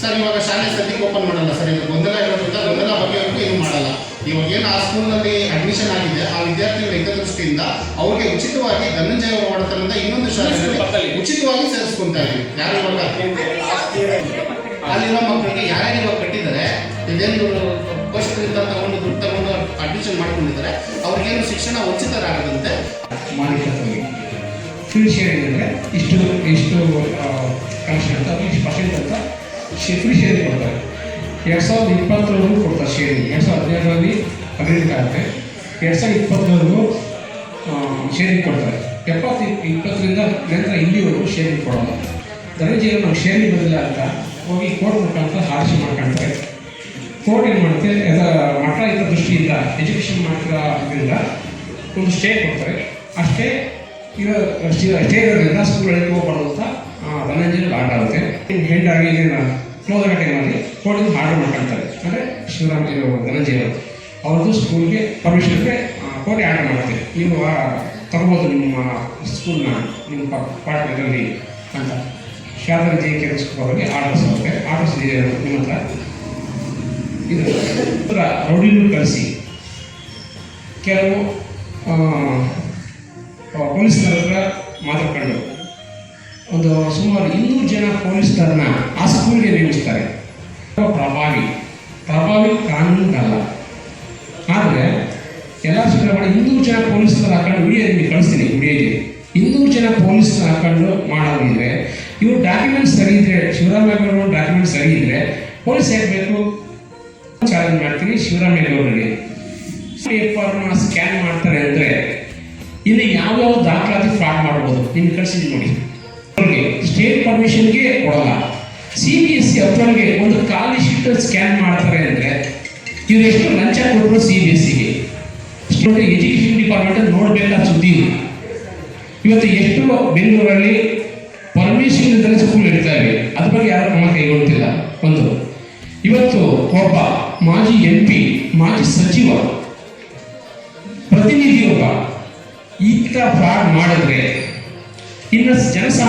Sir ಇವಾಗ ಶಾಲೆ ಸದ್ಯಕ್ಕೆ ಓಪನ್ ಮಾಡಲ್ಲ ಸರ್. ಇದು ಗೊಂದಲ ಇರೋದ್ರಿಂದ ಗೊಂದಲ ಬಗ್ಗೆ ಏನು ಮಾಡಲ್ಲ. ಇವಾಗ ಏನು ಆ ಸ್ಕೂಲ್ನಲ್ಲಿ ಅಡ್ಮಿಷನ್ ಆಗಿದೆ ಆ ವಿದ್ಯಾರ್ಥಿಗಳ ಹಿತದೃಷ್ಟಿಯಿಂದ ಅವರಿಗೆ ಉಚಿತವಾಗಿ ಧನಂಜಯ ಮಾಡ್ತಾರಿಂದ ಇನ್ನೊಂದು ಶಾಲೆ ಉಚಿತವಾಗಿ ಸೇರಿಸ್ಕೊಂತಾ ಇದ್ದೀವಿ ಯಾರು ಇವಾಗ? ಅಲ್ಲಿರೋ ಮಕ್ಕಳಿಗೆ ಯಾರ್ಯಾರು ಇವಾಗ ಕಟ್ಟಿದ್ದಾರೆ ಇದೇನು ಪೋಷಕರಿಂದ ತಗೊಂಡು ದುಡ್ಡು ತಗೊಂಡು ಅಡ್ಮಿಷನ್ ಮಾಡ್ಕೊಂಡಿದ್ದಾರೆ. ಅವ್ರಿಗೇನು ಶಿಕ್ಷಣ ಉಚಿತರಾಗದಂತೆ ಮಾಡಿಕೊಡ್ತೀವಿ ಹೇಳಿದ್ರೆ ಇಷ್ಟು ಇಷ್ಟು ಕನ್ಸೆಂಟ್ ಅಂತ ಇಷ್ಟು ಪರ್ಸೆಂಟ್ ಅಂತ ಶೇ ಫ್ರೀ ಕೊಡ್ತಾರೆ ಎರಡು ಸಾವಿರದ ಇಪ್ಪತ್ತರವರೆಗೂ ಕೊಡ್ತಾರೆ ಶೇರಿಂಗ್ ಎರಡು ಸಾವಿರದ ಹದಿನೇಳರಲ್ಲಿ ಅಗ್ರಿಮೆಂಟ್ ಆಗುತ್ತೆ. ಎರಡು ಸಾವಿರದ ಇಪ್ಪತ್ತರವರೆಗೂ ಶೇರಿಂಗ್ ಕೊಡ್ತಾರೆ. ಎಪ್ಪತ್ತು, ಇಪ್ಪತ್ತರಿಂದ ನಂತರ ಇಲ್ಲಿವರೆಗೂ ಶೇರಿಂಗ್ ಕೊಡೋಲ್ಲ. ಧನಂಜಯ ನಾವು ಶೇರಿಂಗ್ ಬರಲಿಲ್ಲ ಅಂತ ಹೋಗಿ ಕೋರ್ಟ್ ಮುಖಾಂತರ ಆರ್ಜಿ ಮಾಡ್ಕೊಳ್ತಾರೆ ಕೋರ್ಟ್ ಏನು ಮಾಡುತ್ತೆ? ಅದರ ಮಠ ಇದ್ದ ದೃಷ್ಟಿಯಿಂದ, ಎಜುಕೇಷನ್ ಮಾಡ್ತಿರೋ ಇದರಿಂದ ಒಂದು ಸ್ಟೇ ಕೊಡ್ತಾರೆ. ಅಷ್ಟೇ ಸ್ಟೇ ಈಗ ಸ್ಟೇ ಇರೋದ್ರಿಂದ ಸ್ಕೂಲ್ಗಳಿಗೆ ಹೋಗ್ಬಾರ್ದು ಅಂತ ಆ, ಆಗುತ್ತೆ ಆಗಿ ಇದನ್ನು ಆಗೋ ಟೈಮಲ್ಲಿ ಕೋರ್ಟಿಂದ ಆರ್ಡರ್ ಮಾಡ್ಕೊಳ್ತಾರೆ ಅಂದರೆ ಶಿವರಾಮ್ ಇದು ಧನಂಜಯ ಅವರು ಅವ್ರದ್ದು ಸ್ಕೂಲ್ಗೆ ಪರ್ಮಿಷನ್ಗೆ ಕೋಟಿ ಆರ್ಡರ್ ಮಾಡುತ್ತೆ ನೀವು ಆ, ತಗೋಬೋದು ನಿಮ್ಮ ಸ್ಕೂಲ್ನ ನಿಮ್ಮ ಪಾರ್ಟ್ ಇದರಲ್ಲಿ ಅಂತ. ಶಾರದಾ ಜಿ ಕೆ ಅವರಿಗೆ ಆರ್ಡರ್ಸ್ ಆಗುತ್ತೆ ಆರ್ಡರ್ಸ್ ನಿಮ್ಮ ಹತ್ರ ಇದು. ರೌಡಿನೂ ಕಳಿಸಿ. ಕೆಲವು ಹತ್ರ ಮಾತಾಡ್ಕೊಂಡು. ಒಂದು ಸುಮಾರು ಇನ್ನೂರು ಜನ ಪೊಲೀಸರನ್ನ ಆ ಸ್ಕೂಲ್ಗೆ ನೇಮಿಸ್ತಾರೆ. ಪ್ರಭಾವಿ ಪ್ರಭಾವಿ ಕಾನೂನಲ್ಲ ಆದರೆ ಎಲ್ಲ ಸ್ಕೂಲ್ ಇನ್ನೂರು ಜನ ಪೊಲೀಸ್ನರ ಹಾಕೊಂಡು ವಿಡಿಯೋ ನಿಮಗೆ ಕಳಿಸ್ತೀನಿ ವಿಡಿಯೋಗೆ ಇನ್ನೂರು ಜನ ಪೊಲೀಸ್ನ ಹಾಕೊಂಡು ಮಾಡೋದಿದ್ರೆ ಇವ್ರು ಡಾಕ್ಯುಮೆಂಟ್ಸ್ ಸರಿ ಇದ್ರೆ ಶಿವರಾಮೇಗೌಡರು ಡಾಕ್ಯುಮೆಂಟ್ಸ್ ಸರಿ ಇದ್ರೆ ಪೊಲೀಸ್ ಹೇಳಬೇಕು ಬೇಕು? ಚಾಲೆಂಜ್ ಮಾಡ್ತೀನಿ ಶಿವರಾಮೇಗೌಡರಿಗೆ ಪೇಪರ್ನ ಸ್ಕ್ಯಾನ್ ಮಾಡ್ತಾರೆ ಅಂದರೆ ಇಲ್ಲಿ ಯಾವ್ಯಾವ ದಾಖಲಾತಿ ಫ್ರಾಡ್ ಮಾಡ್ಬೋದು? ನಿಮ್ಗೆ ಕಳಿಸಿದ್ದೀನಿ ನೋಡಿ. ಸ್ಟೇಟ್ ಪರ್ಮಿಷನ್ಗೆ ಕೊಡಲ್ಲ ಸಿ ಬಿ ಎಸ್ ಸಿ ಅಪ್ರೂವಲ್ಗೆ ಒಂದು ಖಾಲಿ ಶೀಟ್ ಸ್ಕ್ಯಾನ್ ಮಾಡ್ತಾರೆ ಅಂದ್ರೆ ಇವ್ರು ಎಷ್ಟು ಲಂಚ ಕೊಟ್ಟರು ಸಿ ಬಿ ಎಸ್ ಸಿಗೆ ಎಜುಕೇಷನ್ ಡಿಪಾರ್ಟ್ಮೆಂಟ್ ನೋಡಬೇಕಾ ಸುದ್ದಿ. ಇವತ್ತು ಎಷ್ಟು ಬೆಂಗಳೂರಲ್ಲಿ ಪರ್ಮಿಷನ್ ಇದ್ದರೆ ಸ್ಕೂಲ್ ಇಡ್ತಾ ಇವೆ ಅದ್ರ ಬಗ್ಗೆ ಯಾರು ಕ್ರಮ ಕೈಗೊಳ್ತಿಲ್ಲ. ಒಂದು. ಇವತ್ತು ಒಬ್ಬ ಮಾಜಿ ಎಂ ಪಿ ಮಾಜಿ ಸಚಿವ, ಪ್ರತಿನಿಧಿಯೊಬ್ಬ ಥರ ಫ್ರಾಡ್ ಮಾಡಿದ್ರೆ ಇನ್ನು ಜನಸಾಮಾನ್ಯ